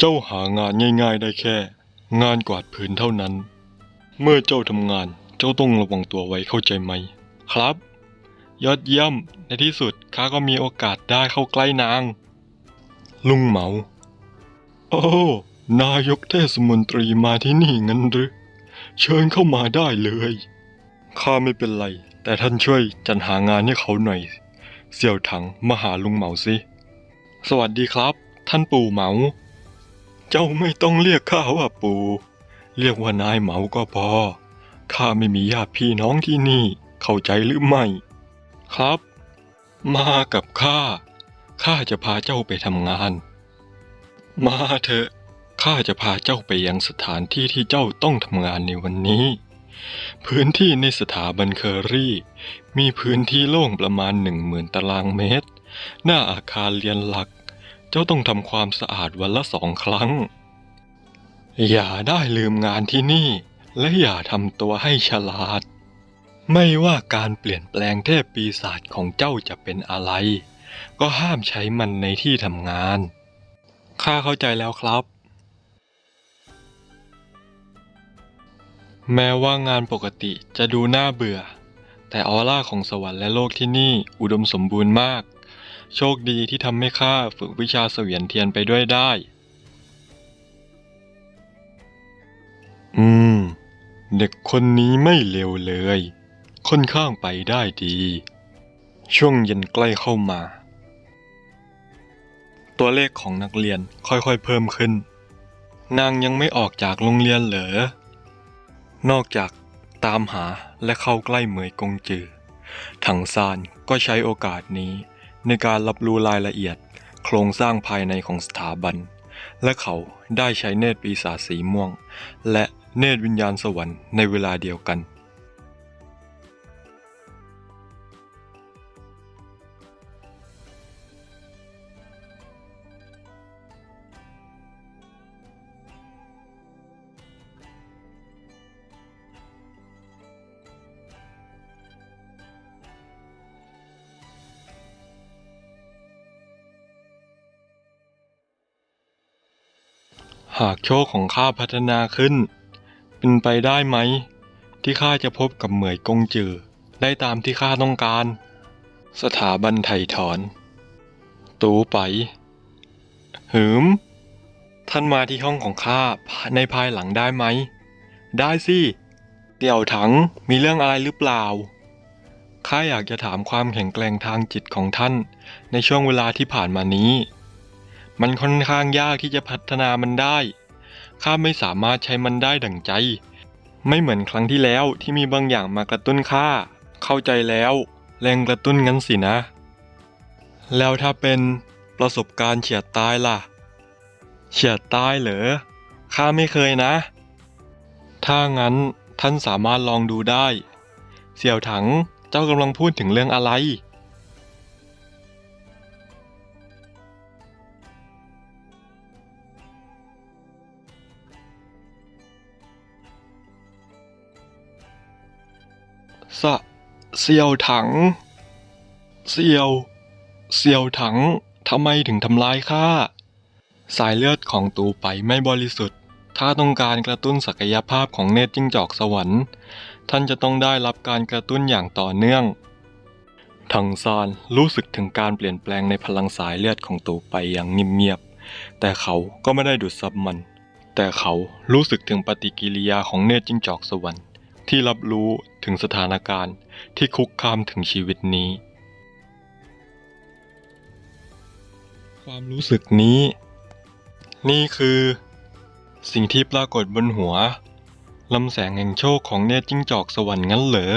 เจ้าหางานง่ายๆได้แค่ งานกวาดพื้นเท่านั้น เมื่อเจ้าทำงานเจ้าต้องระวังตัวไว้เข้าใจไหม ครับ ยอดเยี่ยมในที่สุดข้าก็มีโอกาสได้เข้าใกล้นาง ลุงเหมา โอ้นายกเทศมนตรีมาที่นี่งั้นหรือเชิญเข้ามาได้เลยข้าไม่เป็นไร แต่ท่านช่วยจัดหางานให้เขาหน่อย เสี่ยวถังมาหาลุงเหมาสิสวัสดีครับ ท่านปู่เหมา เจ้าไม่ต้องเรียกข้าว่าปู่ เรียกว่านายเหมาก็พอ ข้าไม่มีญาติพี่น้องที่นี่ เข้าใจหรือไม่ ครับ มากับข้า ข้าจะพาเจ้าไปทำงาน มาเถอะ ข้าจะพาเจ้าไปยังสถานที่ที่เจ้าต้องทำงานในวันนี้ พื้นที่ในสถาบันเคอรี่ มีพื้นที่โล่งประมาณหนึ่งหมื่นตารางเมตร หน้าอาคารเรียนหลัก จ้าต้องทำความสะอาดวันละสองครั้ง อย่าได้ลืมงานที่นี่ และอย่าทำตัวให้ฉลาด ไม่ว่าการเปลี่ยนแปลงเทพปีศาจของเจ้าจะเป็นอะไร ก็ห้ามใช้มันในที่ทำงาน ข้าเข้าใจแล้วครับ แม้ว่างานปกติจะดูน่าเบื่อ แต่ออร่าของสวรรค์และโลกที่นี่อุดมสมบูรณ์มาก โชคดีที่ทำให้ข้าฝึกวิชาเสวียนเทียนไปด้วยได้ อืม เด็กคนนี้ไม่เลวเลย ค่อนข้างไปได้ดี ช่วงเย็นใกล้เข้ามา ตัวเลขของนักเรียนค่อยๆเพิ่มขึ้น นางยังไม่ออกจากโรงเรียนเหรอ นอกจากตามหาและเข้าใกล้เหมยกงจือถังซานก็ใช้โอกาสนี้ ในการรับรู้รายละเอียด โครงสร้างภายในของสถาบัน และเขาได้ใช้เนตรปีศาจสีม่วง และเนตรวิญญาณสวรรค์ในเวลาเดียวกัน หากโชคของข้าพัฒนาขึ้น เป็นไปได้ไหม ที่ข้าจะพบกับเหมยกงจือ ได้ตามที่ข้าต้องการ สถาบันไถ่ถอน ตูไป หืม ท่านมาที่ห้องของข้าในภายหลังได้ไหม ได้สิเดี่ยวถังมีเรื่องอะไรหรือเปล่า ข้าอยากจะถามความแข็งแกร่งทางจิตของท่าน ในช่วงเวลาที่ผ่านมานี้ มันค่อนข้างยากที่จะพัฒนามันได้ ข้าไม่สามารถใช้มันได้ดั่งใจ ไม่เหมือนครั้งที่แล้วที่มีบางอย่างมากระตุ้นข้า เข้าใจแล้ว แรงกระตุ้นงั้นสินะ แล้วถ้าเป็นประสบการณ์เฉียดตายล่ะ เฉียดตายเหรอ ข้าไม่เคยนะ ถ้างั้นท่านสามารถลองดูได้ เสี่ยวถัง เจ้ากำลังพูดถึงเรื่องอะไร สะเซียวถัง เซียว เซียวถังทำไมถึงทำร้ายข้า สายเลือดของตูไปไม่บริสุทธิ์ ถ้าต้องการกระตุ้นศักยภาพของเนตรจิ้งจอกสวรรค์ ท่านจะต้องได้รับการกระตุ้นอย่างต่อเนื่อง ทังซานรู้สึกถึงการเปลี่ยนแปลงในพลังสายเลือดของตูไปอย่างเงียบๆแต่เขาก็ไม่ได้ดูดซับมัน แต่เขารู้สึกถึงปฏิกิริยาของเนตรจิ้งจอกสวรรค์ ที่รับรู้ถึงสถานการณ์ที่คุกคามถึงชีวิตนี้ ความรู้สึกนี้ นี่คือ สิ่งที่ปรากฏบนหัวลำแสงแห่งโชคของเนตรจิ้งจอกสวรรค์งั้นเหรอ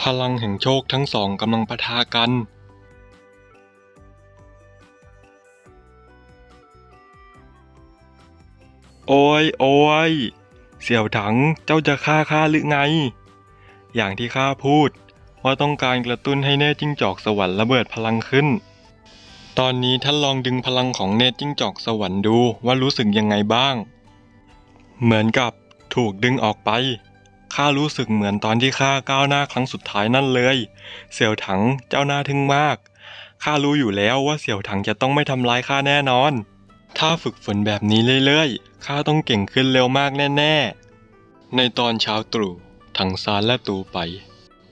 พลังแห่งโชคทั้งสองกำลังปะทะกันโอ้ยโอ้ย เสี่ยวถังเจ้าจะฆ่าข้าหรือไง อย่างที่ข้าพูด ว่าต้องการกระตุ้นให้เนตจิ้งจอกสวรรค์ระเบิดพลังขึ้น ตอนนี้ท่านลองดึงพลังของเนตจิ้งจอกสวรรค์ดูว่ารู้สึกยังไงบ้าง เหมือนกับถูกดึงออกไปข้ารู้สึกเหมือนตอนที่ข้าก้าวหน้าครั้งสุดท้ายนั่นเลย เสี่ยวถังเจ้าหน้าทึ่งมาก ข้ารู้อยู่แล้วว่าเสี่ยวถังจะต้องไม่ทำร้ายข้าแน่นอน ถ้าฝึกฝนแบบนี้เรื่อยๆ ข้าต้องเก่งขึ้นเร็วมากแน่ ๆ ในตอนเช้าตรู่ถังซานและตูไป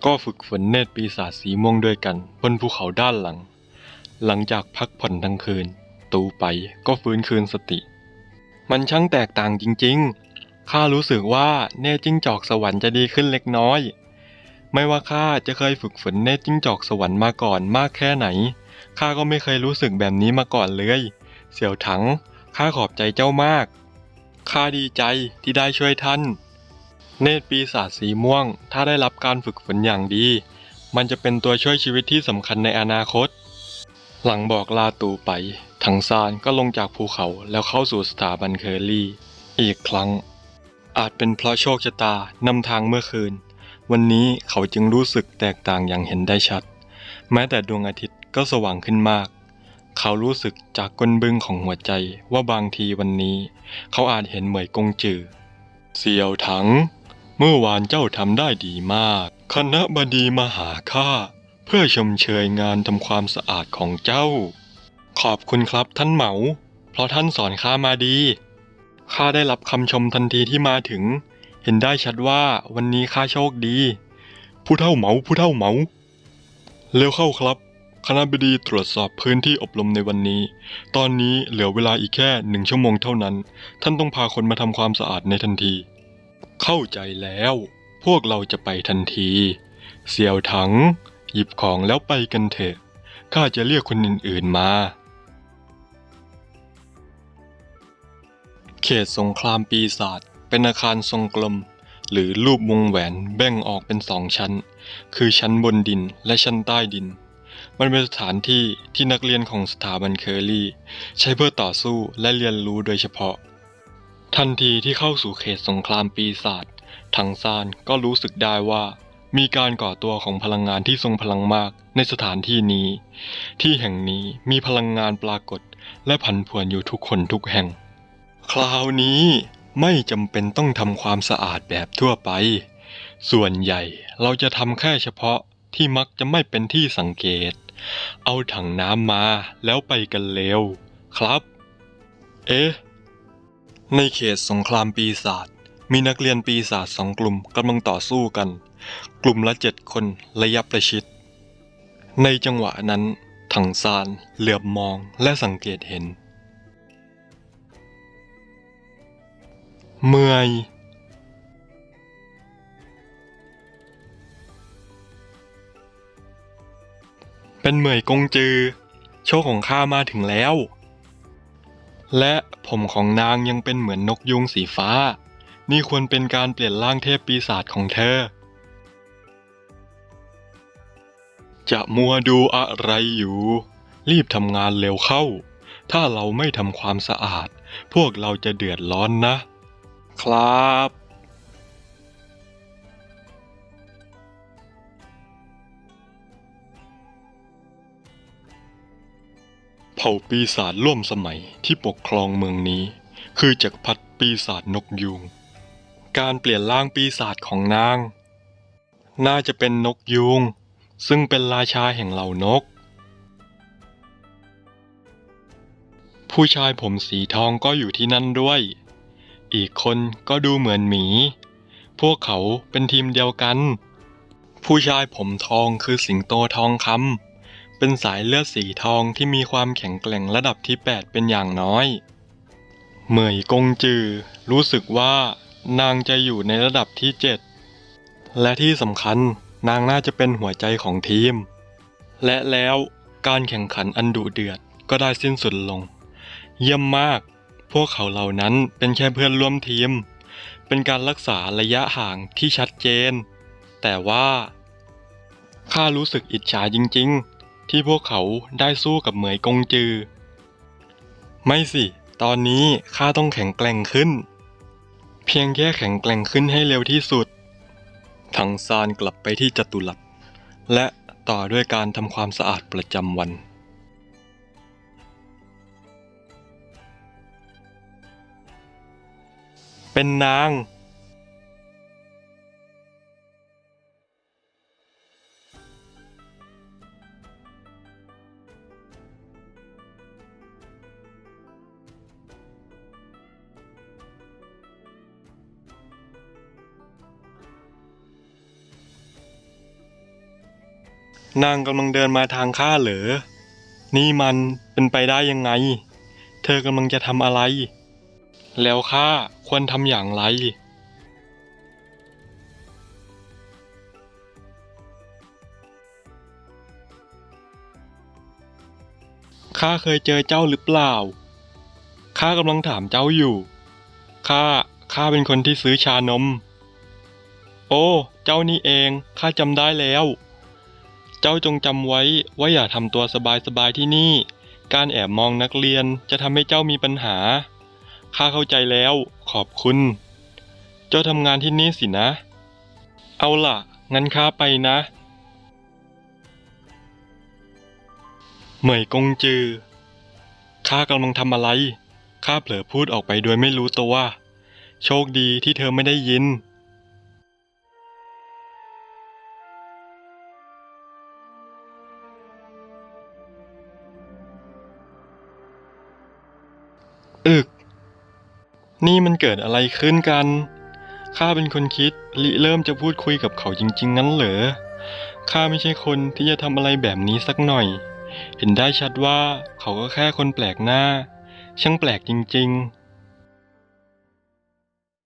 ก็ฝึกฝนเนตรปีศาจสีม่วงด้วยกัน บนภูเขาด้านหลัง หลังจากพักผ่อนทั้งคืน ตูไปก็ฟื้นคืนสติ มันช่างแตกต่างจริงๆข้ารู้สึกว่าเนตรจิ้งจอกสวรรค์จะดีขึ้นเล็กน้อย ไม่ว่าข้าจะเคยฝึกฝนเนตรจิ้งจอกสวรรค์มาก่อนมากแค่ไหนข้าก็ไม่เคยรู้สึกแบบนี้มาก่อนเลย เสี่ยวถังข้าขอบใจเจ้ามาก ข้าดีใจที่ได้ช่วยท่าน เนตรปีศาจสีม่วง ถ้าได้รับการฝึกฝนอย่างดี มันจะเป็นตัวช่วยชีวิตที่สำคัญในอนาคต หลังบอกลาตูไป ถังซานก็ลงจากภูเขาแล้วเข้าสู่สถาบันเคอรี่ อีกครั้ง อาจเป็นเพราะโชคชะตานำทางเมื่อคืน วันนี้เขาจึงรู้สึกแตกต่างอย่างเห็นได้ชัด แม้แต่ดวงอาทิตย์ก็สว่างขึ้นมาก เขารู้สึกจากก้นบึ้งของหัวใจว่าบางทีวันนี้ เขาอาจเห็นเหมยกงจือ เสี่ยวถัง เมื่อวานเจ้าทำได้ดีมาก คณะบดีมาหาข้าเพื่อชมเชยงานทำความสะอาดของเจ้า ขอบคุณครับท่านเหมา เพราะท่านสอนข้ามาดีข้าได้รับคำชมทันทีที่มาถึง เห็นได้ชัดว่าวันนี้ข้าโชคดี ผู้เท่าเหมาผู้เท่าเหมา เร็วเข้าครับ คณะบดีตรวจสอบพื้นที่อบรมในวันนี้ ตอนนี้เหลือเวลาอีกแค่หนึ่งชั่วโมงเท่านั้น ท่านต้องพาคนมาทำความสะอาดในทันที เข้าใจแล้ว พวกเราจะไปทันที เสี่ยวถัง หยิบของแล้วไปกันเถอะ ข้าจะเรียกคนอื่นๆมา เขตสงครามปีศาจเป็นอาคารทรงกลม หรือรูปวงแหวนแบ่งออกเป็นสองชั้น คือชั้นบนดินและชั้นใต้ดิน มันเป็นสถานที่ที่นักเรียนของสถาบันเคอรี่ ใช้เพื่อต่อสู้และเรียนรู้โดยเฉพาะ ทันทีที่เข้าสู่เขตสงครามปีศาจถังซานก็รู้สึกได้ว่า มีการก่อตัวของพลังงานที่ทรงพลังมากในสถานที่นี้ ที่แห่งนี้มีพลังงานปรากฏ และผันผวนอยู่ทุกคนทุกแห่ง คราวนี้ไม่จำเป็นต้องทำความสะอาดแบบทั่วไป ส่วนใหญ่เราจะทำแค่เฉพาะ ที่มักจะไม่เป็นที่สังเกต เอาถังน้ำมาแล้วไปกันเร็ว ครับ เอ๊ะ ในเขตสงครามปีศาจมีนักเรียนปีศาจสองกลุ่มกำลังต่อสู้กัน กลุ่มละเจ็ดคนระยับประชิด ในจังหวะนั้น ถังซานเหลือบมองและสังเกตเห็น เมื่อย เป็นเหมยกงจือ โชคของข้ามาถึงแล้ว และผมของนางยังเป็นเหมือนนกยุงสีฟ้า นี่ควรเป็นการเปลี่ยนร่างเทพปีศาจของเธอ จะมัวดูอะไรอยู่ รีบทำงานเร็วเข้า ถ้าเราไม่ทำความสะอาด พวกเราจะเดือดร้อนนะ ครับ เผ่าปีศาจร่วมสมัยที่ปกครองเมืองนี้ คือจักรพรรดิปีศาจนกยูง การเปลี่ยนร่างปีศาจของนาง น่าจะเป็นนกยูง ซึ่งเป็นราชาแห่งเหล่านก ผู้ชายผมสีทองก็อยู่ที่นั่นด้วย อีกคนก็ดูเหมือนหมี พวกเขาเป็นทีมเดียวกัน ผู้ชายผมทองคือสิงโตทองคำ เป็นสายเลือดสีทองที่มีความแข็งแกร่งระดับที่ 8 เป็นอย่างน้อย เหมยกงจือ รู้สึกว่านางจะอยู่ในระดับที่ 7 และที่สำคัญนางน่าจะเป็นหัวใจของทีม และแล้วการแข่งขันอันดุเดือดก็ได้สิ้นสุดลง เยี่ยมมาก พวกเขาเหล่านั้นเป็นแค่เพื่อนร่วมทีม เป็นการรักษาระยะห่างที่ชัดเจน แต่ว่าข้ารู้สึกอิจฉาจริง ๆ ที่พวกเขาได้สู้กับเหมยกงจือ ไม่สิ ตอนนี้ข้าต้องแข็งแกร่งขึ้น เพียงแค่แข็งแกร่งขึ้นให้เร็วที่สุดถังซานกลับไปที่จัตุรัส และต่อด้วยการทำความสะอาดประจำวันเป็นนาง นางกำลังเดินมาทางข้าเหรอ นี่มันเป็นไปได้ยังไง เธอกำลังจะทำอะไร แล้วข้าควรทำอย่างไร ข้าเคยเจอเจ้าหรือเปล่า ข้ากำลังถามเจ้าอยู่ ข้า ข้าเป็นคนที่ซื้อชานม โอ้ เจ้านี่เอง ข้าจำได้แล้ว เจ้าจงจำไว้ว่าอย่าทำตัวสบายๆที่นี่ การแอบมองนักเรียนจะทำให้เจ้ามีปัญหา ข้าเข้าใจแล้วขอบคุณ เจ้าทำงานที่นี่สินะ เอาล่ะ งั้นข้าไปนะ เหมยกงจือ ข้ากำลังทำอะไร ข้าเผลอพูดออกไปโดยไม่รู้ตัว โชคดีที่เธอไม่ได้ยิน อึก นี่มันเกิดอะไรขึ้นกัน ข้าเป็นคนคิดลิเริ่มจะพูดคุยกับเขาจริง ๆ งั้นเหรอ ข้าไม่ใช่คนที่จะทำอะไรแบบนี้สักหน่อย เห็นได้ชัดว่าเขาก็แค่คนแปลกหน้า ช่างแปลกจริง ๆ